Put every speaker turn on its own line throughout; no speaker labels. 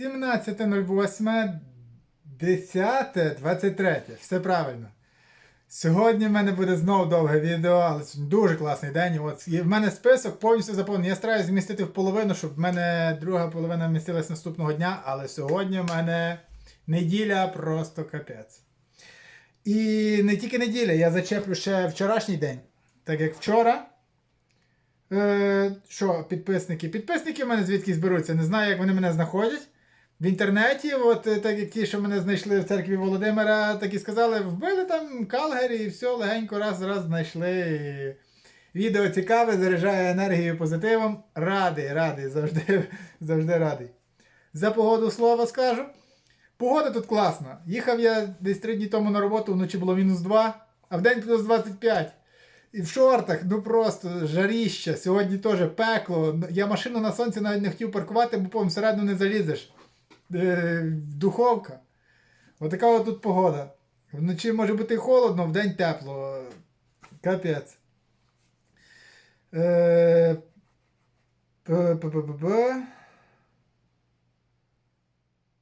17.08, 10.23. Все правильно. Сьогодні в мене буде знову довге відео, але дуже класний день. От, і в мене список повністю заповнений. Я стараюся змістити в половину, щоб в мене друга половина вмістилась наступного дня, але сьогодні в мене неділя просто капець. І не тільки неділя, я зачеплю ще вчорашній день. Так як вчора. Е, що, підписники? Підписники в мене звідки зберуться. Не знаю, як вони мене знаходять. В інтернеті, от е, так ті, що мене знайшли в церкві Володимира, так і сказали, вбили там Калгарі і все, легенько раз раз знайшли. Відео цікаве, заряджає енергією позитивом. Радий, радий, завжди, завжди радий. За погоду слово скажу. Погода тут класна. Їхав я десь три дні тому на роботу, вночі було мінус 2, а в день плюс 25. І в шортах, ну просто жаріще. Сьогодні теж пекло. Я машину на сонці навіть не хотів паркувати, бо потім всередину не залізеш. Е, духовка. Отака от тут погода. Вночі може бути холодно, вдень тепло. Капець. Е.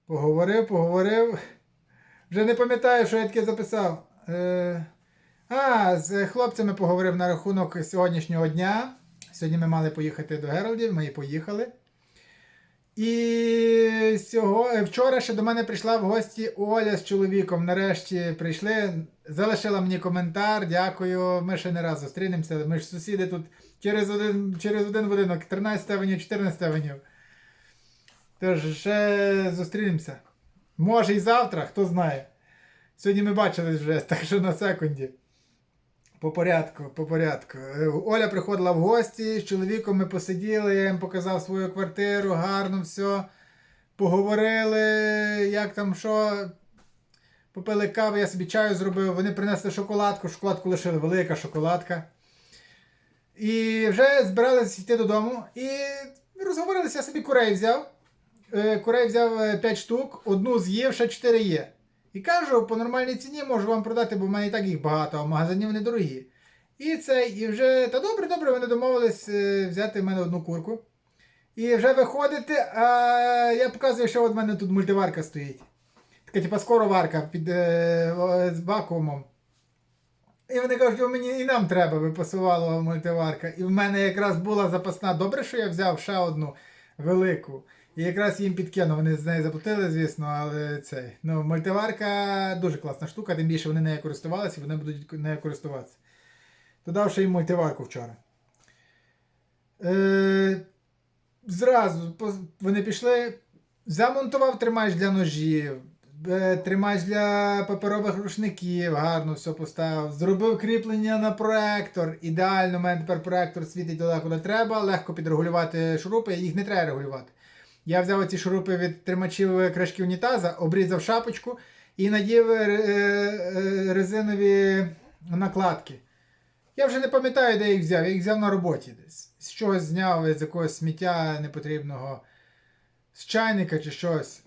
Поговорив, поговорив. Вже не пам'ятаю, що я таке записав. Е, а, з хлопцями поговорив на рахунок сьогоднішнього дня. Сьогодні ми мали поїхати до Геральдів, ми і поїхали. І сього... е, вчора ще до мене прийшла в гості Оля з чоловіком. Нарешті прийшли, залишила мені коментар. Дякую. Ми ще не раз зустрінемося. Ми ж сусіди тут через один, через один будинок, 13 авеню, 14 авеню. Тож ще зустрінемося. Може і завтра, хто знає. Сьогодні ми бачились вже, так що на секунді. По порядку, по порядку. Е, Оля приходила в гості, з чоловіком ми посиділи, я їм показав свою квартиру, гарно все. Поговорили, як там що. Попили каву, я собі чаю зробив, вони принесли шоколадку, шоколадку лишили, велика шоколадка. І вже збиралися йти додому. І розговорилися, я собі курей взяв. Е, Курей взяв 5 штук, одну з'їв, ще 4 є. І кажу, по нормальній ціні можу вам продати, бо в мене і так їх багато, а в магазині вони дорогі. І це, і вже, та добре, добре, вони домовились е, взяти в мене одну курку. І вже виходити, а я показую, що от в мене тут мультиварка стоїть. Така, типа, скороварка під е, з вакуумом. І вони кажуть, «О, мені і нам треба, би пасувала мультиварка. І в мене якраз була запасна. Добре, що я взяв ще одну велику. І якраз їм підкинув, вони з нею заплатили, звісно, але цей. Ну, мультиварка дуже класна штука, тим більше вони нею користувалися і вони будуть нею користуватися. То дав їм мультиварку вчора. Е, зразу вони пішли, замонтував тримач для ножів, е, тримач для паперових рушників, гарно все поставив. Зробив кріплення на проектор. Ідеально, у мене тепер проектор світить туди, куди треба, легко підрегулювати шурупи, їх не треба регулювати. Я взяв ці шурупи від тримачів кришки унітаза, обрізав шапочку і надів е, е, резинові накладки. Я вже не пам'ятаю, де я їх взяв. Я їх взяв на роботі десь. З чогось зняв, з якогось сміття непотрібного, з чайника чи щось.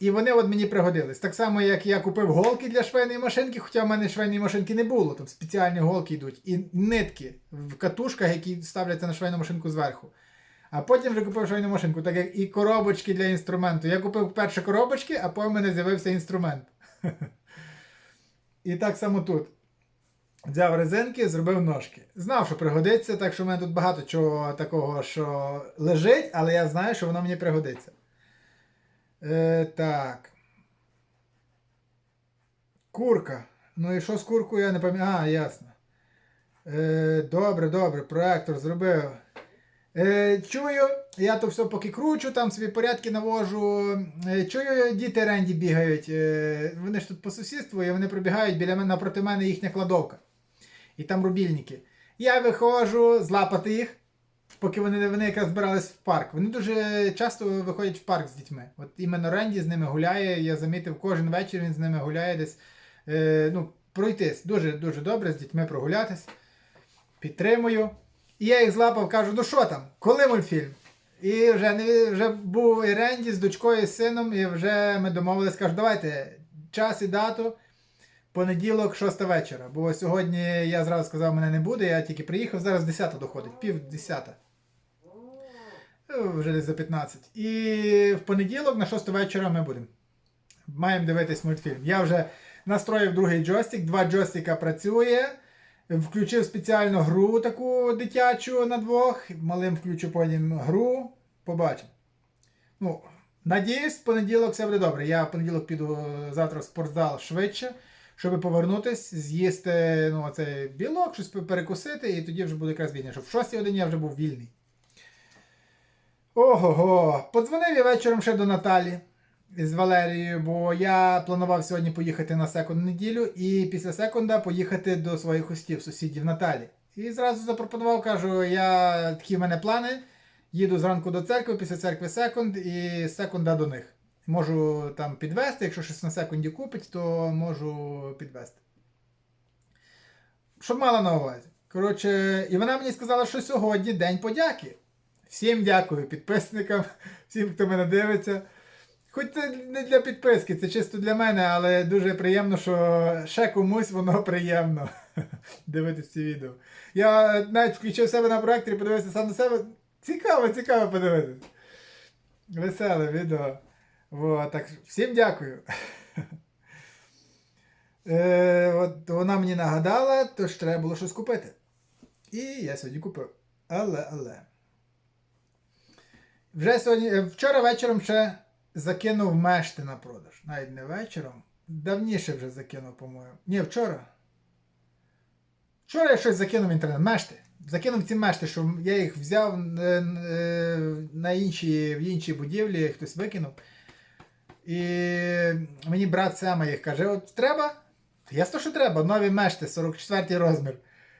І вони от мені пригодились. Так само, як я купив голки для швейної машинки, хоча в мене швейної машинки не було, там спеціальні голки йдуть. І нитки в катушках, які ставляться на швейну машинку зверху. А потім вже купив швейну машинку, так як і коробочки для інструменту. Я купив перші коробочки, а потім мене з'явився інструмент. І так само тут. Взяв резинки, зробив ножки. Знав, що пригодиться, так що в мене тут багато чого такого, що лежить, але я знаю, що воно мені пригодиться. Е, так. Курка. Ну і що з куркою, я не пам'ятаю. А, ясно. Е, добре, добре, проектор зробив. Е, чую, я то все поки кручу, там собі порядки навожу. Е, чую, діти Ренді бігають. Е, вони ж тут по сусідству, і вони пробігають біля мене напроти мене їхня кладовка. І там рубільники. Я виходжу злапати їх, поки вони, вони якраз збирались в парк. Вони дуже часто виходять в парк з дітьми. От іменно Ренді з ними гуляє. Я замітив, кожен вечір він з ними гуляє десь. Е, ну, пройтись. Дуже дуже добре з дітьми прогулятись. Підтримую. І я їх злапав, кажу, ну що там, коли мультфільм? І вже не вже був і Ренді з дочкою і з сином, і вже ми домовились, кажу, давайте час і дату. Понеділок, 6 вечора. Бо сьогодні я зразу сказав, мене не буде, я тільки приїхав, зараз 10 доходить, пів 10. Е, Вже за 15. І в понеділок на 6 вечора ми будемо. Маємо дивитись мультфільм. Я вже настроїв другий джойстик, два джойстика працює. Включив спеціальну гру таку дитячу на двох. Малим включу потім гру. Побачимо. Ну, надіюсь, в понеділок все буде добре. Я в понеділок піду е, завтра в спортзал швидше, щоб повернутись, з'їсти ну, оцей білок, щось перекусити, і тоді вже буде якраз вільний. Щоб в 6 годині я вже був вільний. Ого-го. Подзвонив я вечором ще до Наталі з Валерією, бо я планував сьогодні поїхати на секунд неділю і після секунда поїхати до своїх хостів, сусідів Наталі. І зразу запропонував, кажу, я такі в мене плани. Їду зранку до церкви, після церкви секунд і секунда до них. Можу там підвести, якщо щось на секунді купить, то можу підвести. Щоб мала на увазі. Коротше, і вона мені сказала, що сьогодні День подяки. Всім дякую підписникам, всім, хто мене дивиться. Хоч це не для підписки, це чисто для мене, але дуже приємно, що ще комусь воно приємно дивитися ці відео. Я навіть включив себе на проекторі, подивився сам на себе. Цікаво, цікаво подивитися. Веселе відео. Вот, так, всім дякую. Е, от вона мені нагадала, то ж треба було щось купити. І я сьогодні купив. Але, але. Вже сьогодні, е, вчора вечором ще закинув мешти на продаж. Навіть не вечором. Давніше вже закинув, по-моєму. Ні, вчора. Вчора я щось закинув в інтернет. Мешти. Закинув ці мешти, що я їх взяв е, е, на інші, в іншій будівлі, хтось викинув. І мені брат Сема їх каже: от треба? Ясно, що треба, нові мешти, 44 розмір.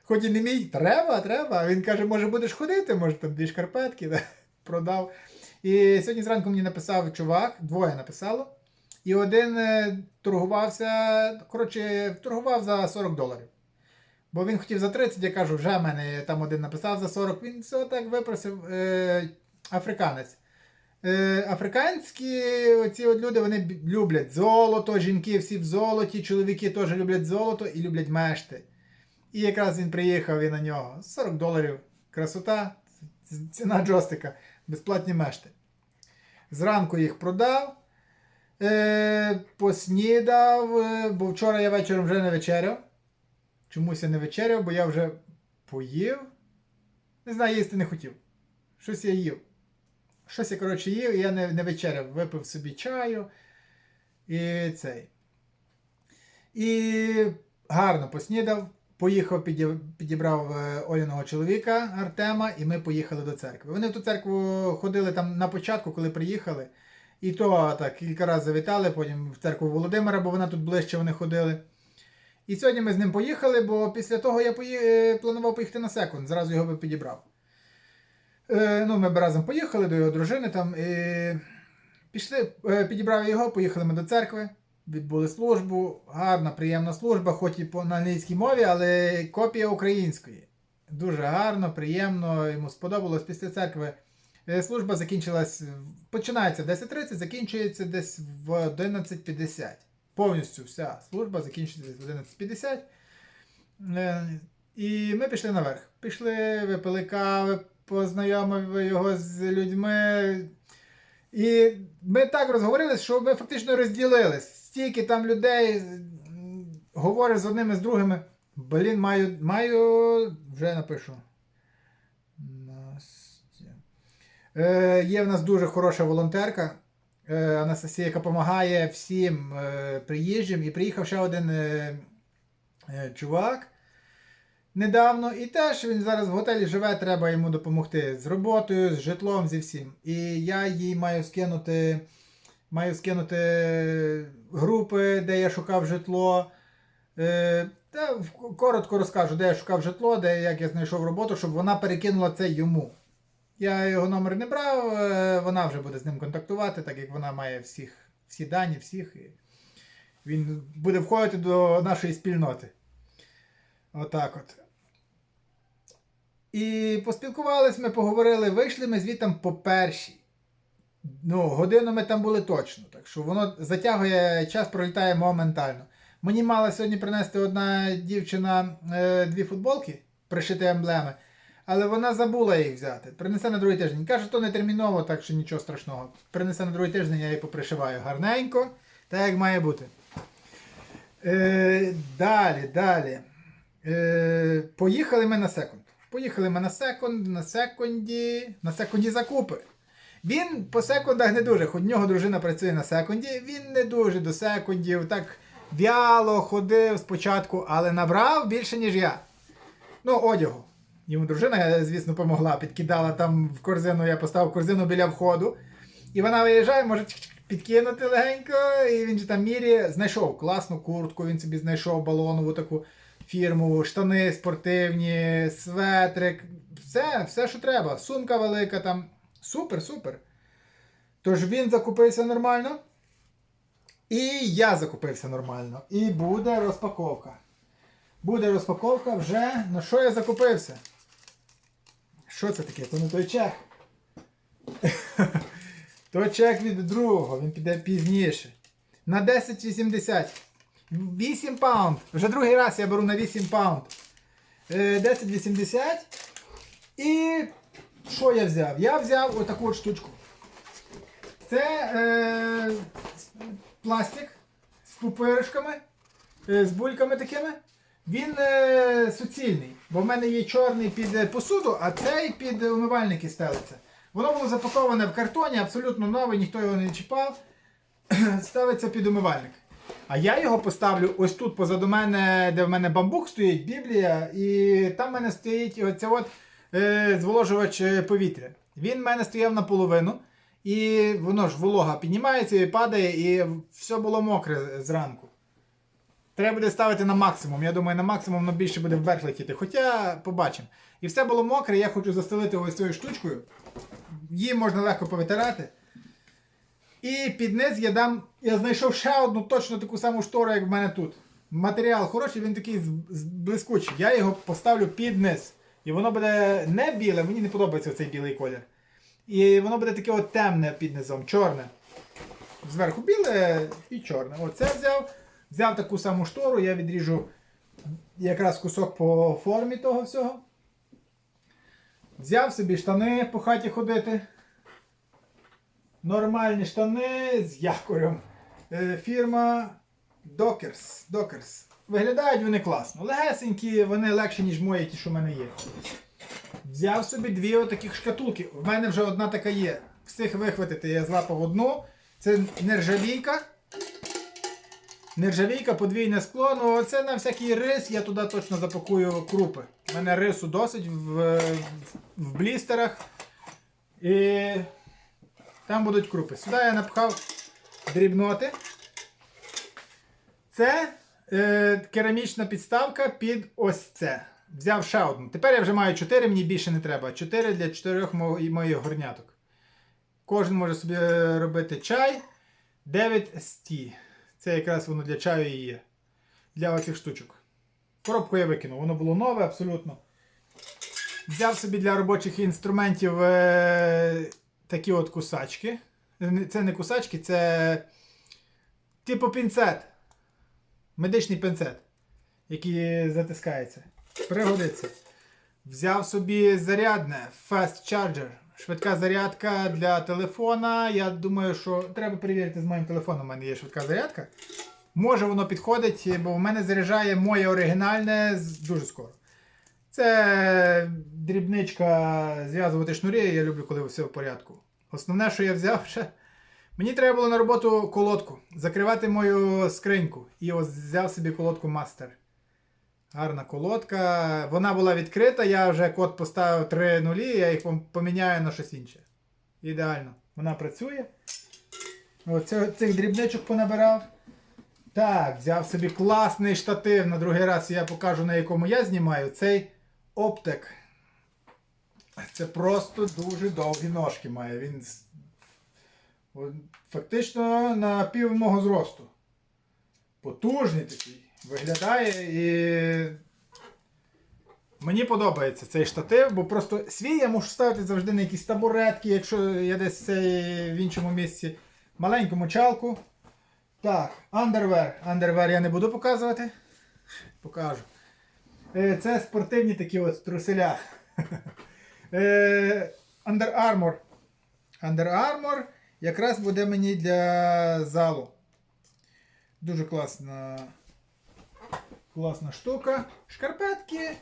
Хоч і не мій, треба, треба. Він каже, може будеш ходити, може там дві шкарпетки, да? продав. І сьогодні зранку мені написав чувак, двоє написало. І один е, торгувався, коротше, торгував за 40 доларів. Бо він хотів за 30, я кажу, вже в мене там один написав за 40, він все так випросив е, африканець. Е, африканські оці от люди вони люблять золото, жінки всі в золоті, чоловіки теж люблять золото і люблять мешти. І якраз він приїхав і на нього. 40 доларів. Красота, ціна джостика, безплатні мешти. Зранку їх продав, е, поснідав, е, бо вчора я вечором вже не вечеряв. Чомусь я не вечеряв, бо я вже поїв. Не знаю, їсти не хотів. Щось я їв. Щось я, коротше, їв, і я не, не вечеряв. Випив собі чаю. І цей. І гарно поснідав. Поїхав, підібрав е, Оліного чоловіка Артема, і ми поїхали до церкви. Вони в ту церкву ходили там на початку, коли приїхали. І то так кілька разів завітали, потім в церкву Володимира, бо вона тут ближче вони ходили. І сьогодні ми з ним поїхали, бо після того я пої... е, планував поїхати на секунд, зразу його би підібрав. Е, ну, ми б разом поїхали до його дружини там. І... Пішли, е, підібрав його, поїхали ми до церкви, відбули службу. Гарна, приємна служба, хоч і на англійській мові, але копія української. Дуже гарно, приємно, йому сподобалось після церкви. Е, Служба закінчилась, починається в 10.30, закінчується десь в 11.50. Повністю вся служба закінчується в 11.50. Е, І ми пішли наверх. Пішли, випили кави, познайомив його з людьми. І ми так розговорились, що ми фактично розділились. Стільки там людей м, говорять з одними з другими. Блін, маю, маю. Вже напишу. Настя. Е, є в нас дуже хороша волонтерка. е, Анастасія, яка допомагає всім е, приїжджим. І приїхав ще один е, е, чувак недавно. І теж він зараз в готелі живе, треба йому допомогти з роботою, з житлом, зі всім. І я їй маю скинути, маю скинути групи, де я шукав житло. Е, та коротко розкажу, де я шукав житло, де як я знайшов роботу, щоб вона перекинула це йому. Я його номер не брав, е, вона вже буде з ним контактувати, так як вона має всіх, всі дані, всіх. І він буде входити до нашої спільноти. Отак от. І поспілкувались, ми поговорили, вийшли ми звідти по першій. Ну, годину ми там були точно. Так що воно затягує, час пролітає моментально. Мені мала сьогодні принести одна дівчина е, дві футболки, пришити емблеми. але вона забула їх взяти. Принесе на другий тиждень. Каже, то не терміново, так що нічого страшного. Принесе на другий тиждень, я її попришиваю гарненько, так як має бути. Е, далі, далі. Е, поїхали ми на секунд. Поїхали ми на секунд, на секунді, на секунді закупи. Він по секундах не дуже, хоч в нього дружина працює на секунді, він не дуже до секундів, так вяло ходив спочатку, але набрав більше, ніж я. Ну, одягу. Йому дружина, звісно, помогла, підкидала там в корзину, я поставив корзину біля входу. І вона виїжджає, може підкинути легенько, і він же там міряє, знайшов класну куртку, він собі знайшов балонову таку фірмову, штани спортивні, светрик, все, все, що треба. Сумка велика там. Супер, супер. Тож він закупився нормально. І я закупився нормально. І буде розпаковка. Буде розпаковка вже. На що я закупився? Що це таке? То не той чек. То чек від другого, він піде пізніше. На 10,80. 8 паунд. Вже другий раз я беру на 8 паунд. Е, 10,80. І що я взяв? Я взяв отаку от штучку. Це е, пластик з пупиришками, е, з бульками такими. Він е, суцільний, бо в мене є чорний під е, посуду, а цей під умивальники стелиться. Воно було запаковане в картоні, абсолютно нове, ніхто його не чіпав. Ставиться під умивальник. А я його поставлю ось тут позаду мене, де в мене бамбук стоїть, Біблія, і там в мене стоїть оце от, е, зволожувач е, повітря. Він в мене стояв наполовину, і воно ж волога піднімається і падає, і все було мокре зранку. Треба буде ставити на максимум. Я думаю, на максимум воно більше буде вверх летіти. Хоча побачимо. І все було мокре, я хочу застелити ось цією штучкою. Її можна легко повитирати. І під низ я дам. Я знайшов ще одну точно таку саму штору, як в мене тут. Матеріал хороший, він такий блискучий. Я його поставлю під низ. І воно буде не біле, мені не подобається цей білий колір. І воно буде таке от темне під низом, чорне. Зверху біле і чорне. Оце взяв. Взяв таку саму штору, я відріжу якраз кусок по формі того всього. Взяв собі штани по хаті ходити. Нормальні штани з якорем. Е, Фірма Dockers. Dockers. Виглядають вони класно. Легесенькі, вони легші, ніж мої, ті, що в мене є. Взяв собі дві отаких шкатулки. В мене вже одна така є. Встиг вихватити, я злапав одну. Це нержавійка. Нержавійка, подвійне скло. Ну, оце на всякий рис, я туди точно запакую крупи. У мене рису досить в, в блістерах. І там будуть крупи. Сюди я напхав дрібноти. Це е, керамічна підставка під ось це. Взяв ще одну. Тепер я вже маю 4, мені більше не треба. 4 для 4 мо- моїх горняток. Кожен може собі е, робити чай. 9 ST. Це якраз воно для чаю і є. Для оцих штучок. Коробку я викинув, воно було нове абсолютно. Взяв собі для робочих інструментів е, такі от кусачки. Це не кусачки, це типу пінцет. Медичний пінцет, який затискається. Пригодиться. Взяв собі зарядне Fast Charger. Швидка зарядка для телефона. Я думаю, що треба перевірити з моїм телефоном. У мене є швидка зарядка. Може воно підходить, бо в мене заряджає моє оригінальне дуже скоро. Це дрібничка зв'язувати шнурі, я люблю, коли все в порядку. Основне, що я взяв ще. Мені треба було на роботу колодку, закривати мою скриньку. І ось взяв собі колодку Master. Гарна колодка. Вона була відкрита, я вже код поставив 3 нулі, я їх поміняю на щось інше. Ідеально. Вона працює. Оце, цих дрібничок понабирав. Так, взяв собі класний штатив. На другий раз я покажу, на якому я знімаю. Цей Оптек. Це просто дуже довгі ножки має. Він фактично на пів мого зросту. Потужний такий. Виглядає і. Мені подобається цей штатив, бо просто свій я можу ставити завжди на якісь табуретки, якщо я десь цей в іншому місці. Маленьку мочалку. Так, андервер. Андервер я не буду показувати. Покажу. Е, Це спортивні такі от труселя. Е, Under Armour. Under Armour якраз буде мені для залу. Дуже класна, класна штука. Шкарпетки.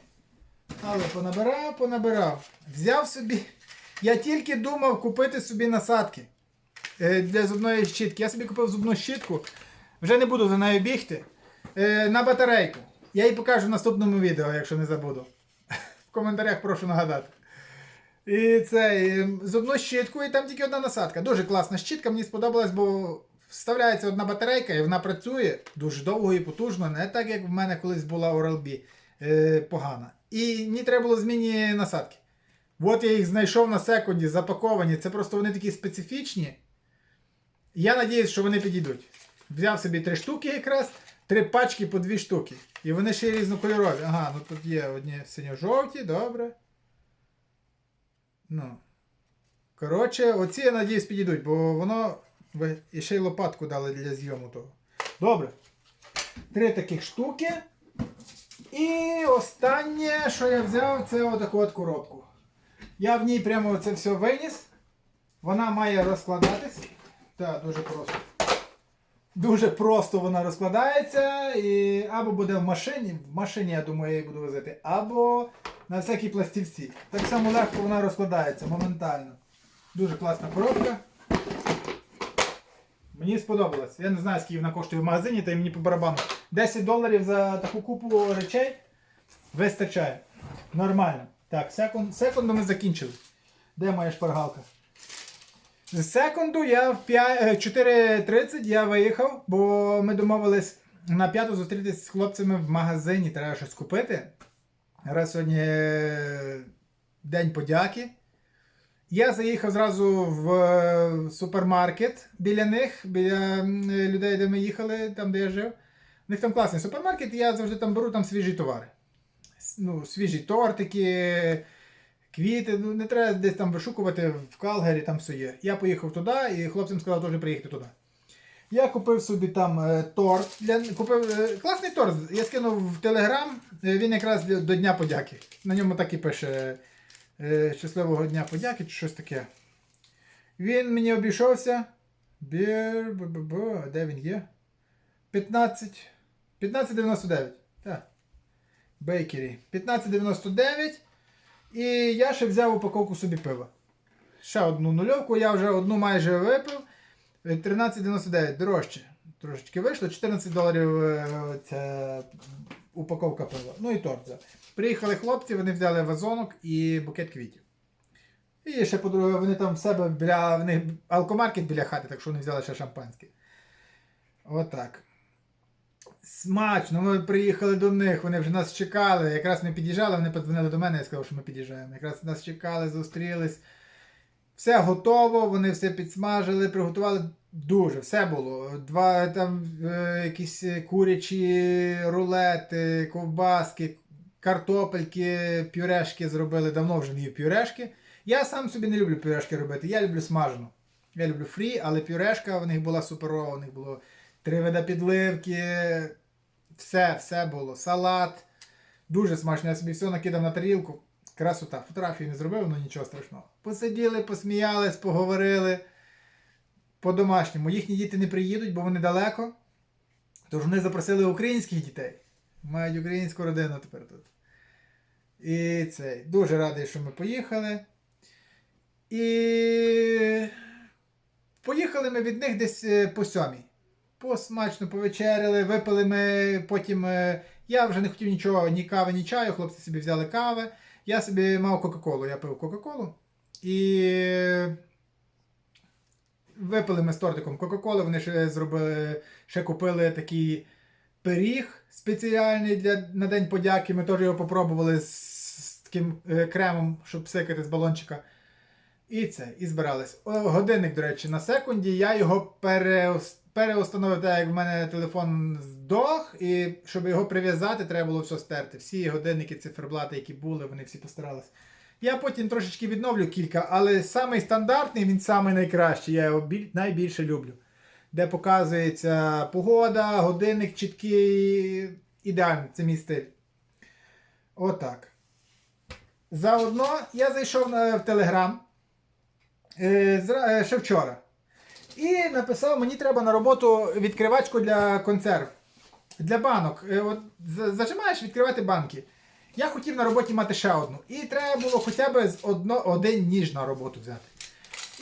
Але понабирав, понабирав. Взяв собі. Я тільки думав купити собі насадки е, для зубної щітки. Я собі купив зубну щітку. Вже не буду за нею бігти. Е, на батарейку. Я її покажу в наступному відео, якщо не забуду. В коментарях прошу нагадати. І це е, зубну щітку, і там тільки одна насадка. Дуже класна щітка, мені сподобалась, бо вставляється одна батарейка і вона працює дуже довго і потужно, не так, як в мене колись була Oral-B е, погана. І мені треба було змінні насадки. От я їх знайшов на секунді, запаковані. Це просто вони такі специфічні. Я надіюсь, що вони підійдуть. Взяв собі три штуки якраз, три пачки по дві штуки. І вони ще різнокольорові. Ага, ну тут є одні синьо-жовті, добре. Ну. Коротше, оці, я надіюсь, підійдуть, бо воно. І ще й лопатку дали для зйому того. Добре. Три таких штуки. І останнє, що я взяв, це отаку от коробку. Я в ній прямо це все виніс. Вона має розкладатись. Так, дуже просто. Дуже просто вона розкладається. І або буде в машині, в машині, я думаю, я її буду возити, або на всякій пластівці. Так само легко вона розкладається моментально. Дуже класна коробка. Мені сподобалось. Я не знаю, скільки вона коштує в магазині, та й мені по барабану. 10 доларів за таку купу речей вистачає. Нормально. Так, секунд, секунду ми закінчили. Де моя шпаргалка? З секунду я в 5 е, 4.30 я виїхав, бо ми домовились на п'яту зустрітися з хлопцями в магазині, треба щось купити. Раз сьогодні е, День подяки. Я заїхав зразу в е, супермаркет біля них, біля людей, де ми їхали, там де я жив. У них там класний супермаркет, і я завжди там беру там свіжі товари. Ну, свіжі тортики, квіти. Ну, не треба десь там вишукувати в Калгарі, там все є. Я поїхав туди і хлопцям сказав теж приїхати туди. Я купив собі там е, торт. Для, купив е, класний торт. Я скинув в Телеграм. е, Він якраз до Дня подяки. На ньому так і пише щасливого Дня подяки чи щось таке. Він мені обійшовся. Бір, б, б, б, де він є? 15. 15,99. Так. Бейкері. 15,99. І я ще взяв упаковку собі пива. Ще одну нульовку, я вже одну майже випив. Е, 13,99 дорожче. Трошечки вийшло. 14 доларів е, ця упаковка пива. Ну і торт. Приїхали хлопці, вони взяли вазонок і букет квітів. І ще по-друге, вони там в себе біля в них алкомаркет біля хати, так що вони взяли ще шампанське. Отак. Смачно, ми приїхали до них, вони вже нас чекали. Якраз ми під'їжджали, вони подзвонили до мене і сказали, що ми під'їжджаємо. Якраз нас чекали, зустрілись. Все готово, вони все підсмажили, приготували дуже, все було. Два там е, якісь курячі рулети, ковбаски, картопельки, пюрешки зробили. Давно вже не їв пюрешки. Я сам собі не люблю пюрешки робити, я люблю смажену. Я люблю фрі, але пюрешка в них була суперова, у них було три вида підливки, все, все було. Салат. Дуже смачно. Я собі все накидав на тарілку. Красота. Фотографію не зробив, але нічого страшного. Посиділи, посміялись, поговорили. По-домашньому. Їхні діти не приїдуть, бо вони далеко. Тож вони запросили українських дітей. Мають українську родину тепер тут. І цей. Дуже радий, що ми поїхали. І поїхали ми від них десь е, по сьомій. Посмачно повечеряли, випили ми потім. е, Я вже не хотів нічого, ні кави, ні чаю. Хлопці собі взяли кави. Я собі мав Кока-Колу. Я пив Кока-Колу. І випили ми з тортиком Кока-Коли. Вони ще зробили, ще купили такий пиріг спеціальний для, на День подяки. Ми теж його попробували з, з таким е, кремом, щоб псикати з балончика. І це, і збирались. О, годинник, до речі, на секунді. Я його переус- переустановив, так як в мене телефон здох, і щоб його прив'язати, треба було все стерти. Всі годинники, циферблати, які були, вони всі постарались. Я потім трошечки відновлю кілька, але самий стандартний, він самий найкращий. Я його біль- найбільше люблю. Де показується погода, годинник чіткий. Ідеально, це мій стиль. Отак. Заодно я зайшов в Телеграм е, е, ще вчора. І написав, мені треба на роботу відкривачку для консерв. Для банок. Е, От, зажимаєш відкривати банки. Я хотів на роботі мати ще одну. І треба було хоча б з одно, один ніж на роботу взяти.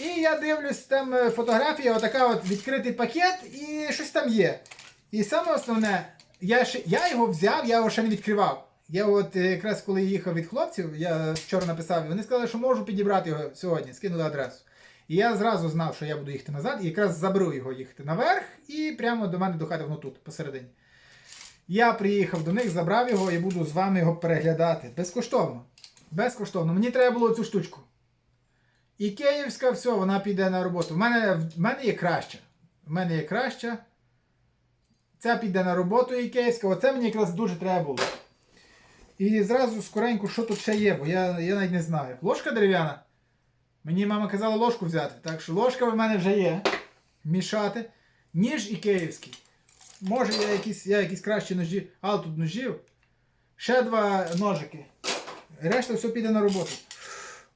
І я дивлюсь, там е, фотографія, отака от відкритий пакет, і щось там є. І саме основне, я, ще, я його взяв, я його ще не відкривав. Я от е, якраз коли їхав від хлопців, я вчора написав, вони сказали, що можу підібрати його сьогодні, скинули адресу. І я зразу знав, що я буду їхати назад, і якраз заберу його їхати наверх і прямо до мене до хати воно тут, посередині. Я приїхав до них, забрав його і буду з вами його переглядати. Безкоштовно. Безкоштовно. Мені треба було цю штучку. І київська, все, вона піде на роботу. В мене, в мене є краща. В мене є краща. Ця піде на роботу і київська. Оце мені якраз дуже треба було. І зразу скоренько, що тут ще є, бо я, я навіть не знаю. Ложка дерев'яна. Мені мама казала ложку взяти. Так що ложка в мене вже є. Мішати. Ніж і київський. Може я якісь, я якісь кращі ножі. А, тут ножів. Ще два ножики. Решта все піде на роботу.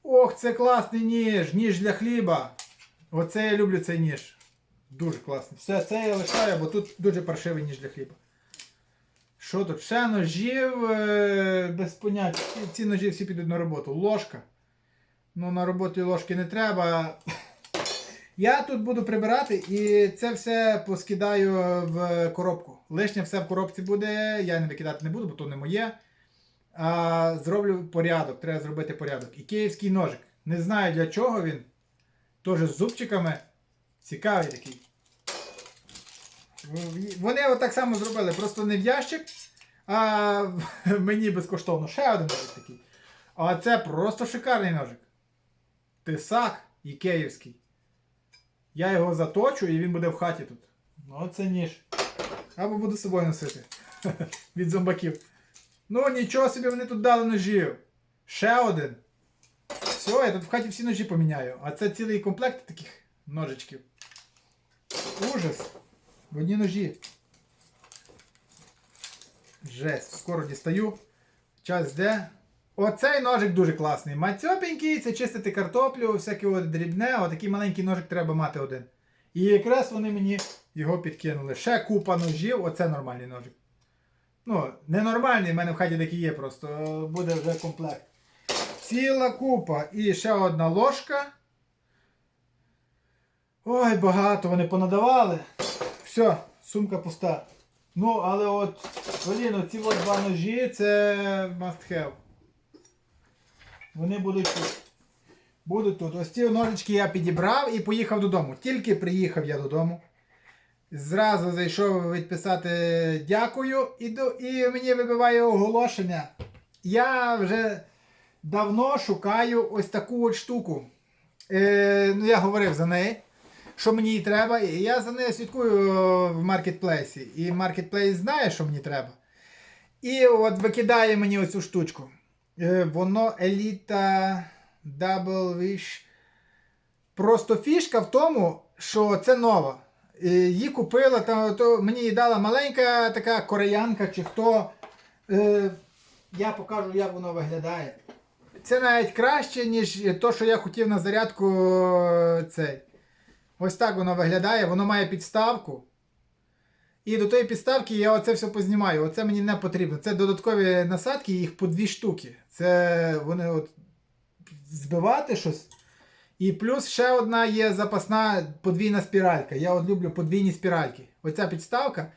Ох, це класний ніж, ніж для хліба. Оце я люблю цей ніж. Дуже класний. Все, це я лишаю, бо тут дуже паршивий ніж для хліба. Що тут? Ще ножів е, без поняття. Ці ножі всі підуть на роботу. Ложка. Ну, на роботі ложки не треба. Я тут буду прибирати і це все поскидаю в коробку. Лишнє все в коробці буде, я не викидати не буду, бо то не моє. А, зроблю порядок, треба зробити порядок. І київський ножик. Не знаю для чого він. Теж з зубчиками. Цікавий такий. Вони отак само зробили, просто не в ящик, а мені безкоштовно. Ще один ножик такий. А це просто шикарний ножик. Тисак і київський. Я його заточу і він буде в хаті тут. Ну, оце ніж. Або буду з собою носити. Від зомбаків. Ну нічого собі вони тут дали ножів. Ще один. Все, я тут в хаті всі ножі поміняю. А це цілий комплект таких ножичків. Ужас. В одні ножі. Жесть, скоро дістаю. Час де. Оцей ножик дуже класний. Мацьопенький, це чистити картоплю, всяке от дрібне, отакий маленький ножик треба мати один. І якраз вони мені його підкинули. Ще купа ножів, оце нормальний ножик. Ну, ненормальний, в мене в хаті такий є, просто буде вже комплект. Ціла купа. І ще одна ложка. Ой, багато вони понадавали. Все, сумка пуста. Ну, але от, блін, оці от два ножі це must have. Вони будуть тут. Будуть тут. Ось ці ножички я підібрав і поїхав додому. Тільки приїхав я додому. Зразу зайшов відписати дякую і, до, і мені вибиває оголошення. Я вже давно шукаю ось таку от штуку. Е, ну, я говорив за неї, що мені їй треба. І я за нею слідкую в маркетплейсі. І маркетплейс знає, що мені треба. І от викидає мені оцю штучку. Е, воно еліта Double Wish. Просто фішка в тому, що це нова. Е, Її купила, та, то мені її дала маленька така кореянка чи хто. Е, я покажу, як воно виглядає. Це навіть краще, ніж то, що я хотів на зарядку е, цей. Ось так воно виглядає. Воно має підставку. І до тої підставки я оце все познімаю. Оце мені не потрібно. Це додаткові насадки, їх по дві штуки. Це вони от збивати щось. І плюс ще одна є запасна подвійна спіралька. Я от люблю подвійні спіральки. Оця підставка.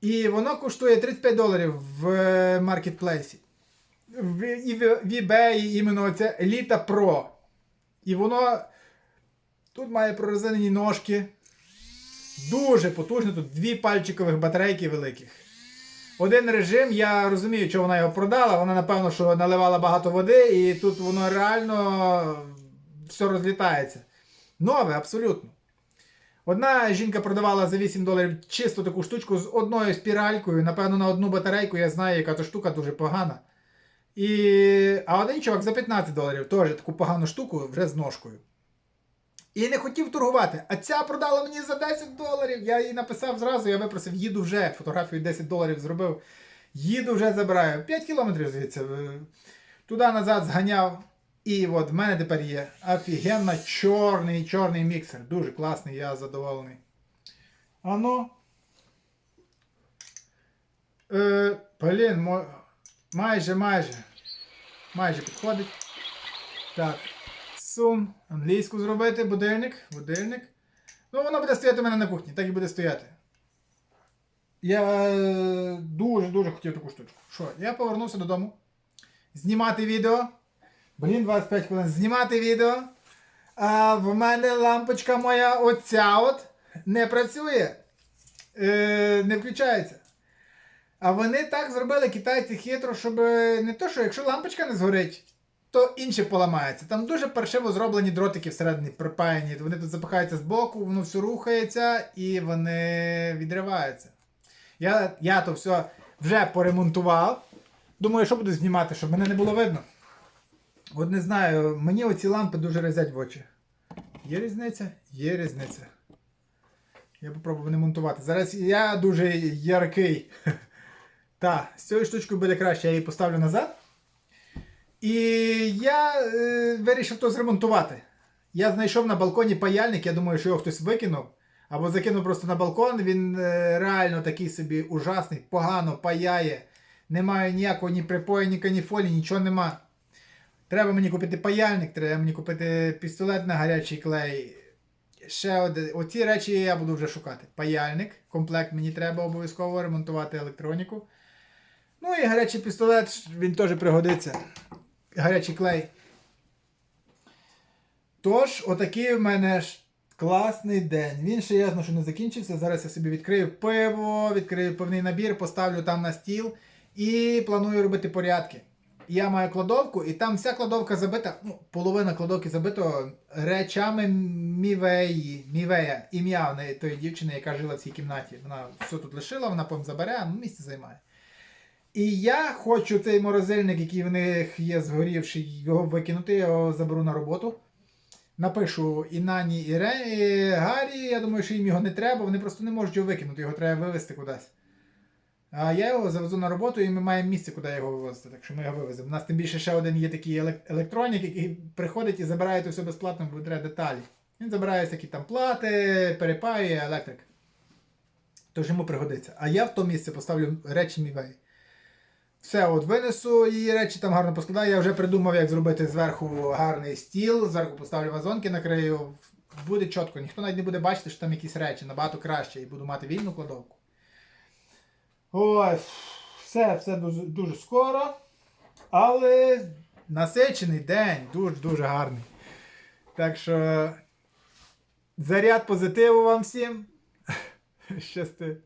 І воно коштує 35 доларів в е, маркетплейсі. В, і в, eBay іменно оце Elita Pro. І воно тут має прорезинені ножки. Дуже потужно, тут дві пальчикових батарейки великих. Один режим, я розумію, що вона його продала. Вона, напевно, що наливала багато води, і тут воно реально все розлітається. Нове, абсолютно. Одна жінка продавала за 8 доларів чисто таку штучку з одною спіралькою. Напевно, на одну батарейку я знаю, яка то штука дуже погана. І... А один чувак за 15 доларів теж таку погану штуку вже з ножкою. І не хотів торгувати. А ця продала мені за 10 доларів. Я їй написав зразу, я випросив, їду вже. Фотографію 10 доларів зробив. Їду вже забираю. 5 кілометрів звідси. Туди-назад зганяв. І от в мене тепер є офігенно чорний чорний міксер. Дуже класний, я задоволений. Ано. Е, блін, майже, майже. Майже підходить. Так. Сум. Англійську зробити. Будильник. Будильник. Ну, воно буде стояти у мене на кухні, так і буде стояти. Я дуже-дуже хотів таку штучку. Що, я повернувся додому. Знімати відео. Блін, 25 хвилин. Знімати відео. А в мене лампочка моя оця от не працює. Е, не включається. А вони так зробили китайці хитро, щоб е, не то, що якщо лампочка не згорить, то інше поламається. Там дуже паршиво зроблені дротики всередині припаяні. Вони тут запихаються з боку, воно все рухається і вони відриваються. Я, я то все вже поремонтував. Думаю, що буду знімати, щоб мене не було видно. От не знаю, мені оці лампи дуже резять в очі. Є різниця? Є різниця. Я попробую не монтувати. Зараз я дуже яркий. Так, з цією штучкою буде краще, я її поставлю назад. І я е, вирішив то зремонтувати. Я знайшов на балконі паяльник, я думаю, що його хтось викинув. Або закинув просто на балкон. Він е, реально такий собі ужасний, погано паяє. Немає ніякого ні припоя, ні фолії, нічого нема. Треба мені купити паяльник, треба мені купити пістолет на гарячий клей. Ще один. Оці речі я буду вже шукати. Паяльник, комплект мені треба обов'язково ремонтувати електроніку. Ну і гарячий пістолет, він теж пригодиться. Гарячий клей. Тож, отакий в мене ж класний день. Він ще ясно, що не закінчився. Зараз я собі відкрию пиво, відкрию пивний набір, поставлю там на стіл і планую робити порядки. Я маю кладовку, і там вся кладовка забита, ну, половина кладовки забито речами Мівеї, Мівея, ім'я тої дівчини, яка жила в цій кімнаті. Вона все тут лишила, вона потім забере, а ну, місце займає. І я хочу цей морозильник, який в них є згорівший, його викинути, я його заберу на роботу. Напишу і Нані, і, Ре, і Гаррі, я думаю, що їм його не треба, вони просто не можуть його викинути, його треба вивезти кудись. А я його завезу на роботу і ми маємо місце, куди його вивезти, так що ми його вивеземо. У нас тим більше ще один є такий електронік, який приходить і забирає то все безплатно, бо треба деталі. Він забирає всякі там плати, перепаює, електрик. Тож йому пригодиться. А я в то місце поставлю речі Мівей. Все, от винесу її речі, там гарно поскладаю. Я вже придумав, як зробити зверху гарний стіл, зверху поставлю вазонки, накрию. Буде чітко, ніхто навіть не буде бачити, що там якісь речі набагато краще і буду мати вільну кладовку. Ось, все, все дуже, дуже скоро. Але насичений день, дуже-дуже гарний. Так що заряд позитиву вам всім. Щасти.